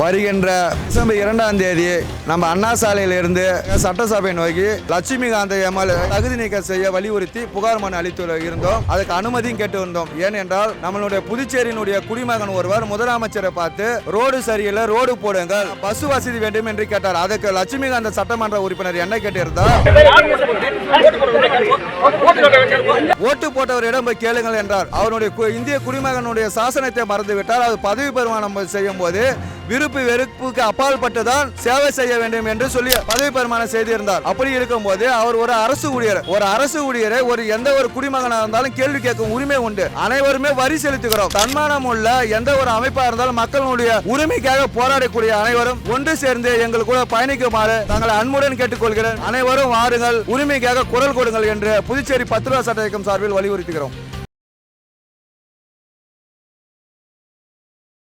வருகின்ற டிசம்பர் இரண்டாம் தேதி நம்ம அண்ணா சாலையிலிருந்து சட்டசபை நோக்கி லட்சுமிகாந்த எம்எல்ஏ தகுதி நீக்கம் செய்ய வலியுறுத்தி புகார் மனு அளித்து இருந்தோம். அதுக்கு அனுமதியும் கேட்டு வந்தோம் ஏனென்றால் நம்மளுடைய புதுச்சேரியினுடைய குடிமகன் ஒருவர் முதலமைச்சரை பார்த்து ரோடு சரியில்லை ரோடு போடுங்கள். பஸ் வசதி வேண்டும் என்று கேட்டார். அதுக்கு லட்சுமிகாந்த சட்டமன்ற உறுப்பினர் என்ன கேட்டிருந்தார்? ஓட்டு போட்டவரிடம் போய் கேளுங்கள் என்றார். அவருடைய கு- இந்திய குடிமகனுடைய சாசனத்தை மறந்துவிட்டால் அது பதவி பெருமானம் செய்யும் போது விருப்பு வெறுப்புக்கு அப்பாற்பட்டு தான் சேவை செய்ய வேண்டும் என்று சொல்லி பதவி பெருமானம் செய்திருந்தார். அப்படி இருக்கும்போது அவர் ஒரு அரசு ஊழியர். ஒரு அரசு ஊழியரை ஒரு எந்த ஒரு குடிமகனாக இருந்தாலும் கேள்வி கேட்கும் உரிமை உண்டு. அனைவருமே வரி செலுத்துகிறோம். தன்மானம் உள்ள எந்த ஒரு அமைப்பா இருந்தாலும் மக்களுடைய உரிமைக்காக போராடக்கூடிய அனைவரும் ஒன்று சேர்ந்து எங்கள் கூட பயணிக்குமாறு தங்களை அன்புடன் கேட்டுக்கொள்கிறேன். அனைவரும் வாருங்கள். உரிமைக்காக குரல் கொடுங்கள் என்று புதுச்சேரி பத்திரிகை சட்ட இயக்கம் சார்பில் வலியுறுத்துகிறோம்.